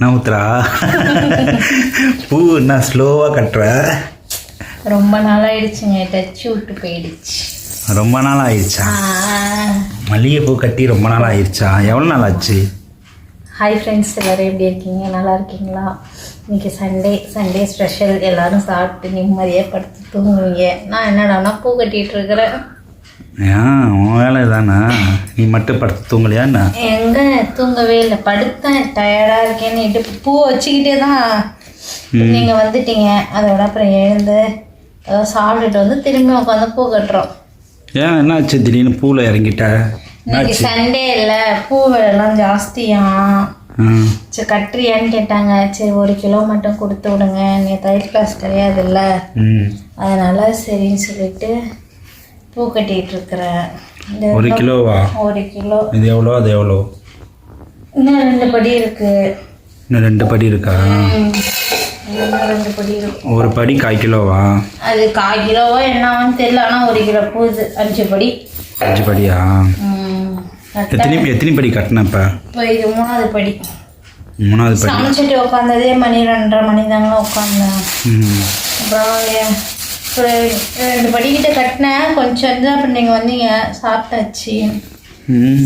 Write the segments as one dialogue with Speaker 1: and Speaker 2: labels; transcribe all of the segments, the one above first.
Speaker 1: நவுத்ரா பூ நான் ஸ்லோவாக கட்டுற
Speaker 2: ரொம்ப நாள் ஆயிடுச்சுங்க டச்சு விட்டு போயிடுச்சு
Speaker 1: ரொம்ப நாள் ஆயிடுச்சா மல்லிகைப்பூ கட்டி ரொம்ப நாள் ஆயிடுச்சா எவ்வளோ நாள் ஆச்சு
Speaker 2: ஹாய் ஃப்ரெண்ட்ஸ் எல்லோரும் எப்படி இருக்கீங்க நல்லா இருக்கீங்களா இன்றைக்கி சண்டே சண்டே ஸ்பெஷல் எல்லோரும் சாப்பிட்டு நிம்மதியாக படுத்து தூங்குவீங்க நான் என்னடானா பூ கட்டிகிட்டு இருக்கிறேன்
Speaker 1: ஏன் உன் வேலை தானா நீ மட்டும் படுத்து தூங்கலையா என்ன
Speaker 2: எங்க தூங்கவே இல்லை படுத்தேன் டயர்டாக இருக்கேன்னு பூ வச்சுக்கிட்டே தான் நீங்கள் வந்துட்டீங்க அதோட அப்புறம் எழுந்து ஏதோ சாப்பிட்டுட்டு வந்து திரும்பி உட்காந்து பூ கட்டுறோம்
Speaker 1: ஏன் என்னாச்சு திடீர்னு பூவில் இறங்கிட்ட
Speaker 2: இன்னைக்கு சண்டே இல்லை பூ விலைலாம் ஜாஸ்தியா சரி கட்டுறியான்னு கேட்டாங்க சரி ஒரு கிலோ மட்டும் கொடுத்து விடுங்க நீ தையல் கிளாஸ் கிடையாது இல்லை அதனால சரின்னு சொல்லிட்டு பூ கட்டிட்டு இருக்கிறேன் ஒரு கிலோவா ஒரு கிலோ
Speaker 1: இது எவ்வளோ அது எவ்வளோ
Speaker 2: இன்னும் ரெண்டு படி இருக்கு
Speaker 1: இன்னும் ரெண்டு படி இருக்கா ரெண்டு படி ஒரு படி கால் கிலோவா
Speaker 2: அது கால் கிலோவா என்னவான்னு தெரியல ஆனால் ஒரு கிலோ பூ அஞ்சு படி
Speaker 1: அஞ்சு படியா எத்தனை எத்தனை படி கட்டணும் இப்போ
Speaker 2: இப்போ இது மூணாவது படி மூணாவது படி சமைச்சிட்டு உட்காந்ததே மணி ரெண்டரை மணி தாங்க உட்காந்தேன் அப்புறம் ஒரு ரெண்டு படிக்கிட்ட கட்டினேன் கொஞ்சம் தான் அப்புறம் நீங்கள் வந்தீங்க சாப்பிட்டாச்சு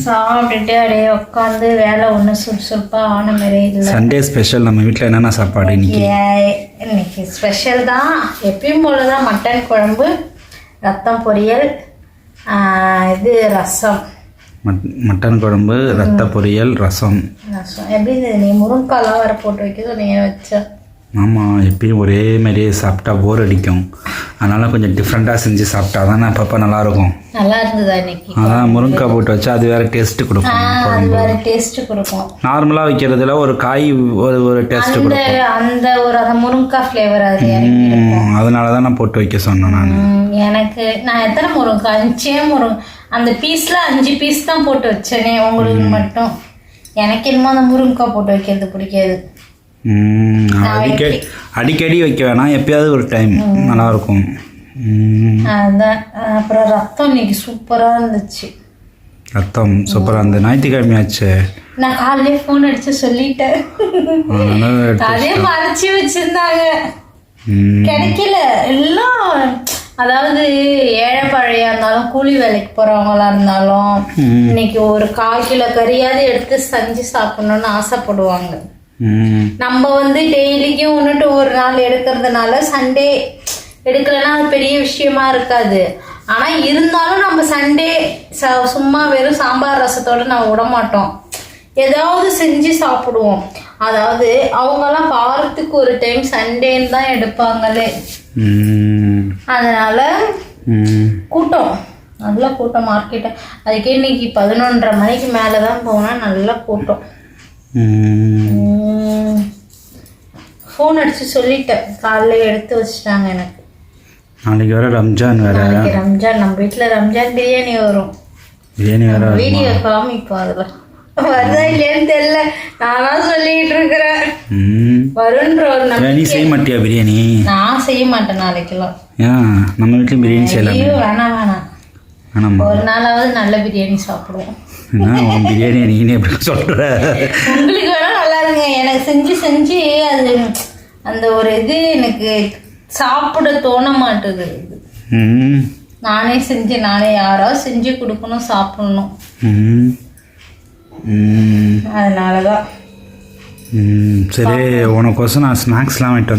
Speaker 2: சாப்பிட்டுட்டு அப்படியே உட்காந்து வேலை ஒன்று சுறுசுறுப்பாக ஆன மாதிரி
Speaker 1: இல்லை சண்டே ஸ்பெஷல் நம்ம வீட்டில் என்னென்ன சாப்பாடு இன்னைக்கு
Speaker 2: இன்னைக்கு ஸ்பெஷல் தான் எப்பயும் போல தான் மட்டன் குழம்பு ரத்தம் பொரியல் இது ரசம்
Speaker 1: மட்டன் குழம்பு ரத்த பொரியல் ரசம்
Speaker 2: ரசம் எப்படி நீ முருங்காலாம் வர போட்டு வைக்க நீங்கள் வச்ச
Speaker 1: ஆமாம் எப்பயும் ஒரே மாதிரியே சாப்பிட்டா போர் அடிக்கும் அதனால் கொஞ்சம் டிஃப்ரெண்ட்டாக செஞ்சு சாப்பிட்டா தானே அப்பப்போ நல்லாயிருக்கும்
Speaker 2: நல்லா இருந்ததா இன்னைக்கு
Speaker 1: அதான் முருங்கைக்காய் போட்டு வச்சா அது வேற டேஸ்ட்டு
Speaker 2: கொடுக்கும் அது வேற டேஸ்ட் கொடுக்கும்
Speaker 1: நார்மலாக வைக்கிறதுல ஒரு காய் ஒரு ஒரு டேஸ்ட் கொடுக்கும்
Speaker 2: அந்த ஒரு அந்த முருங்கைக்காய் ஃப்ளேவர் அது
Speaker 1: அதனால தான் நான் போட்டு வைக்க சொன்னேன் நான்
Speaker 2: எனக்கு நான் எத்தனை முருங்கைக்காய் அஞ்சே முருங்க அந்த பீஸில் அஞ்சு பீஸ் தான் போட்டு வச்சேனே உங்களுக்கு மட்டும் எனக்கு என்னமோ அந்த முருங்கைக்காய் போட்டு வைக்கிறது பிடிக்காது
Speaker 1: அடிக்கடி அடிக்கடி வைக்க வேணாம் எப்பயாவது ஒரு டைம் நல்லாயிருக்கும்
Speaker 2: அதான் அப்புறம் ரத்தம் இன்னைக்கு சூப்பராக இருந்துச்சு
Speaker 1: ரத்தம் சூப்பராக இருந்தது ஞாயிற்றுக்கிழமை ஆச்சு
Speaker 2: நான் காலையிலே ஃபோன் அடிச்சு சொல்லிட்டேன் அதே மறைச்சி வச்சிருந்தாங்க கிடைக்கல எல்லாம் அதாவது ஏழை பழையா இருந்தாலும் கூலி வேலைக்கு போறவங்களா இருந்தாலும் இன்னைக்கு ஒரு கால் கிலோ கறியாவது எடுத்து செஞ்சு சாப்பிடணும்னு ஆசைப்படுவாங்க நம்ம வந்து டெய்லிக்கும் ஒன்றுட்டு ஒரு நாள் எடுக்கிறதுனால சண்டே எடுக்கலைன்னா அது பெரிய விஷயமா இருக்காது ஆனா இருந்தாலும் நம்ம சண்டே ச சும்மா வெறும் சாம்பார் ரசத்தோடு நான் விடமாட்டோம் ஏதாவது செஞ்சு சாப்பிடுவோம் அதாவது அவங்கெல்லாம் வாரத்துக்கு ஒரு டைம் சண்டேன்னு தான் எடுப்பாங்களே அதனால கூட்டம் நல்லா கூட்டம் மார்க்கெட்டை அதுக்கே இன்னைக்கு பதினொன்றரை மணிக்கு மேலே தான் போனால் நல்லா கூட்டம் ஃபோன் அடிச்சு சொல்லிட்டேன் காலைல எடுத்து வச்சிட்டாங்க எனக்கு
Speaker 1: நாளைக்கு வர ரம்ஜான் வேற
Speaker 2: ரம்ஜான் நம்ம வீட்டுல ரம்ஜான் பிரியாணி வரும் பிரியாணி வேற வீடியோ காமிப்போம் அதுல வருதா இல்லையான்னு தெரியல நானா சொல்லிட்டு இருக்கிறேன் வருன்ற
Speaker 1: நீ செய்ய மாட்டியா பிரியாணி
Speaker 2: நான் செய்ய மாட்டேன் நாளைக்கெல்லாம்
Speaker 1: ஏன் நம்ம பிரியாணி செய்யலாம்
Speaker 2: வேணாம் வேணாம் ஒரு நாளாவது நல்ல பிரியாணி சாப்பிடுவோம்
Speaker 1: பிரியாணி நீனே எப்படி சொல்கிற
Speaker 2: உங்களுக்கு தெரியாதுங்க எனக்கு செஞ்சு செஞ்சு அது அந்த ஒரு இது எனக்கு சாப்பிட தோண மாட்டுது நானே செஞ்சு நானே யாரோ செஞ்சு கொடுக்கணும் சாப்பிடணும்
Speaker 1: அதனால தான் சரி நான் ஸ்நாக்ஸ்லாம் வாங்கிட்டு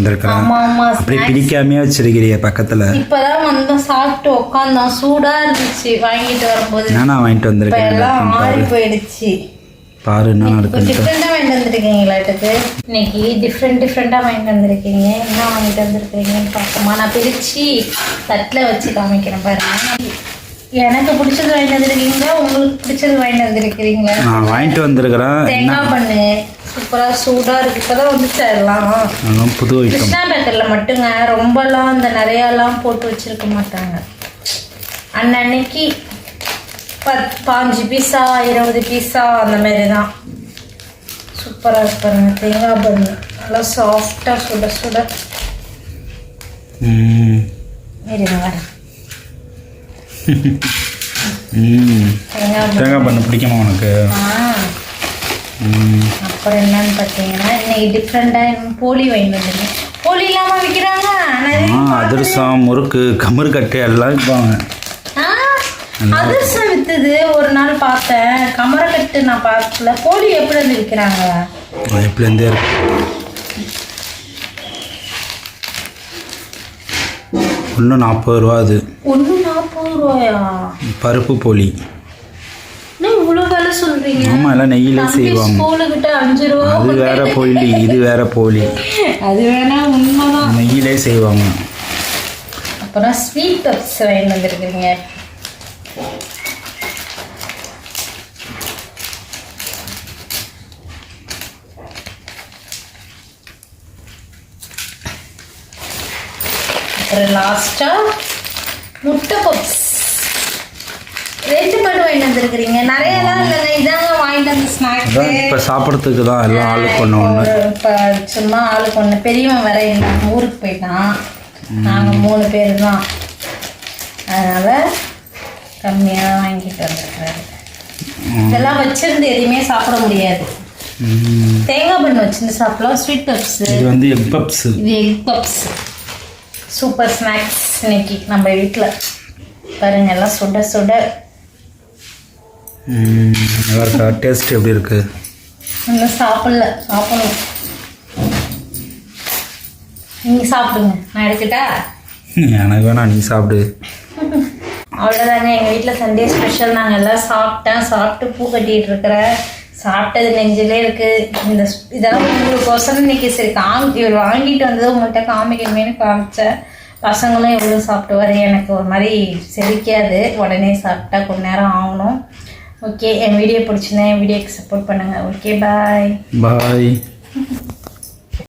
Speaker 1: வச்சிருக்கிறீங்க பக்கத்தில்
Speaker 2: இப்போதான் வந்தோம் சாப்பிட்டு சூடாக இருந்துச்சு வாங்கிட்டு வரும்போது
Speaker 1: வாங்கிட்டு
Speaker 2: மாறி
Speaker 1: பாரு என்ன நடக்குது
Speaker 2: டிஃப்ரெண்டாக இன்னைக்கு டிஃப்ரெண்ட் டிஃப்ரெண்டாக வாங்கிட்டு வந்திருக்கீங்க என்ன வாங்கிட்டு வந்திருக்கீங்கன்னு பார்ப்போமா நான் பிரித்து தட்டில் வச்சு காமிக்கிறேன் பாருங்க எனக்கு பிடிச்சது வாங்கிட்டு வந்திருக்கீங்களா உங்களுக்கு பிடிச்சது வாங்கிட்டு வந்திருக்கிறீங்களா
Speaker 1: நான் வாங்கிட்டு வந்திருக்கிறேன்
Speaker 2: தேங்காய் பண்ணு சூப்பராக சூடாக இருக்கு இப்போ தான் வந்து தரலாம் புது கிருஷ்ணா பேக்கரில் மட்டுங்க ரொம்பலாம் அந்த நிறையாலாம் போட்டு வச்சுருக்க மாட்டாங்க அன்னன்னைக்கு பத் பாஞ்சு பீஸா இருபது பீஸா அந்த மாதிரி தான் சூப்பராக பாருங்க தேங்காய் பன் நல்லா சாஃப்டாக சுட சுட
Speaker 1: தேங்காய் பண்ண பிடிக்குமா உனக்கு
Speaker 2: அப்புறம் என்னன்னு பார்த்தீங்கன்னா என்ன டிஃப்ரெண்ட்டாக போலி வாங்கிட்டு வந்துருக்கேன் போலி இல்லாமல் விற்கிறாங்க
Speaker 1: அதிரசம் முறுக்கு கமருக்கட்டு எல்லாம் விற்பாங்க
Speaker 2: அதிர்ஷ்டம் வித்தது ஒரு நாள் பார்த்தேன் கமரக்கட்டு நான் பார்க்கல கோழி எப்படி இருந்து விற்கிறாங்க
Speaker 1: எப்படி இருந்தே இருக்கு ஒன்று நாற்பது ரூபா அது
Speaker 2: ஒன்று நாற்பது ரூபாயா
Speaker 1: பருப்பு போலி நெய்யிலே
Speaker 2: செய்வாங்க அஞ்சு ரூபா
Speaker 1: வேற இது வேற
Speaker 2: அது வேணா உண்மைதான்
Speaker 1: நெய்யிலே செய்வாங்க
Speaker 2: அப்புறம் ஸ்வீட் வந்துருக்கீங்க அப்புறம் லாஸ்ட்டாக முட்டை பப்ஸ் ரெண்டு மட்டும் வாங்கிட்டு வந்துருக்கிறீங்க நிறையலாம் இல்லைங்க இதாங்க வாங்கிட்டு வந்து ஸ்நாக்ஸ்
Speaker 1: இப்போ சாப்பிட்றதுக்கு தான் எல்லாம் ஆளு ஒன்று ஒன்று
Speaker 2: இப்போ சும்மா ஆளுக்கு ஒன்று பெரியவன் வர எங்கள் ஊருக்கு போயிட்டான் நாங்கள் மூணு பேர் தான் அதனால் கம்மியாக வாங்கிட்டு வந்துருக்குறாரு இதெல்லாம் வச்சிருந்து எதுவுமே சாப்பிட முடியாது தேங்காய் பண்ணு வச்சிருந்து சாப்பிடலாம் ஸ்வீட் பப்ஸ்
Speaker 1: இது வந்து எக் பப்ஸ்
Speaker 2: இது எக் பப்ஸ் சூப்பர் ஸ்நாக்ஸ் இன்னைக்கு நம்ம வீட்டில் பாருங்க எல்லாம் சுட சுட
Speaker 1: நல்லா இருக்கா டேஸ்ட் எப்படி இருக்கு
Speaker 2: இன்னும் சாப்பிடல சாப்பிடணும் நீங்க சாப்பிடுங்க நான் எடுத்துட்டா
Speaker 1: எனக்கு வேணாம் நீ சாப்பிடு
Speaker 2: அவ்வளோதாங்க எங்கள் வீட்டில் சண்டே ஸ்பெஷல் நாங்கள் எல்லாம் சாப்பிட்டேன் சாப்பிட்டு பூ கட்டிகிட்டு இருக்கிறேன் சாப்பிட்டது நெஞ்சிலே இருக்கு இந்த இதெல்லாம் உங்களுக்கோசரம் இன்னைக்கு சரி காமி இவர் வாங்கிட்டு வந்தது உங்கள்கிட்ட காமிக்கணுமேனு காமிச்சேன் பசங்களும் எவ்வளோ சாப்பிடுவார் எனக்கு ஒரு மாதிரி செரிக்காது உடனே சாப்பிட்டா கொஞ்ச நேரம் ஆகணும் ஓகே என் வீடியோ பிடிச்சிருந்தேன் என் வீடியோக்கு சப்போர்ட் பண்ணுங்கள் ஓகே பாய்
Speaker 1: பாய்